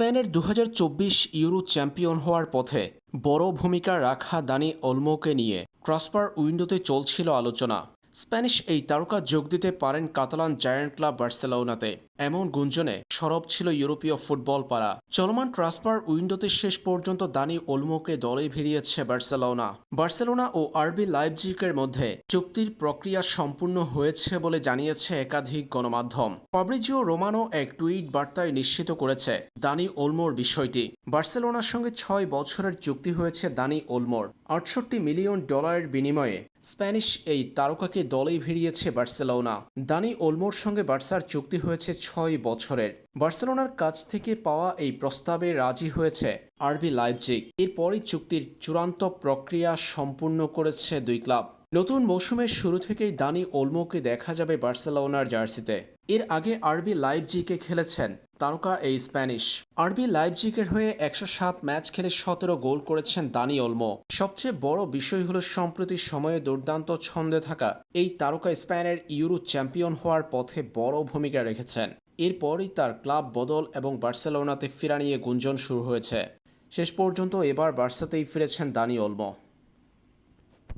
স্পেনের দু হাজার চব্বিশ ইউরো চ্যাম্পিয়ন হওয়ার পথে বড় ভূমিকা রাখা দানি অলমোকে নিয়ে ট্রান্সফার উইন্ডোতে চলছিল আলোচনা। স্প্যানিশ এই তারকা যোগ দিতে পারেন কাতালান জায়ান্ট ক্লাব বার্সেলোনাতে। এমন গুঞ্জনে সরব ছিল ইউরোপীয় ফুটবল পাড়া। চলমান ট্রান্সফার উইন্ডোতে শেষ পর্যন্ত দানি ওলমোকে দলে ভিড়িয়েছে বার্সেলোনা। বার্সেলোনা ও আরবি লাইভজিকের মধ্যে চুক্তির প্রক্রিয়া সম্পূর্ণ হয়েছে বলে জানিয়েছে একাধিক গণমাধ্যম। ফাব্রিজিও রোমানো এক টুইট বার্তায় নিশ্চিত করেছে দানি ওলমোর বিষয়টি। বার্সেলোনার সঙ্গে ছয় বছরের চুক্তি হয়েছে দানি ওলমোর। আটষট্টি মিলিয়ন ডলারের বিনিময়ে স্প্যানিশ এই তারকাকে দলেই ভিড়িয়েছে বার্সেলোনা। দানি ওলমোর সঙ্গে বার্সার চুক্তি হয়েছে ছয় বছরের। বার্সেলোনার কাছ থেকে পাওয়া এই প্রস্তাবে রাজি হয়েছে আরবি লাইভজিক এরপরই চুক্তির চূড়ান্ত প্রক্রিয়া সম্পূর্ণ করেছে দুই ক্লাব। নতুন মৌসুমের শুরু থেকেই দানি ওলমোকে দেখা যাবে বার্সেলোনার জার্সিতে। এর আগে আরবি লাইভজিকে খেলেছেন তারকা এই স্প্যানিশ। আরবি লাইভ লাইভজিকের হয়ে একশো সাত ম্যাচ খেলে সতেরো গোল করেছেন দানি ওলমো। সবচেয়ে বড় বিষয় হলো সম্প্রতি সময়ে দুর্দান্ত ছন্দে থাকা এই তারকা স্পেনের ইউরো চ্যাম্পিয়ন হওয়ার পথে বড় ভূমিকা রেখেছেন। এরপরই তার ক্লাব বদল এবং বার্সেলোনাতে ফেরা নিয়ে গুঞ্জন শুরু হয়েছে। শেষ পর্যন্ত এবার বার্সাতেই ফিরেছেন দানি ওলমো।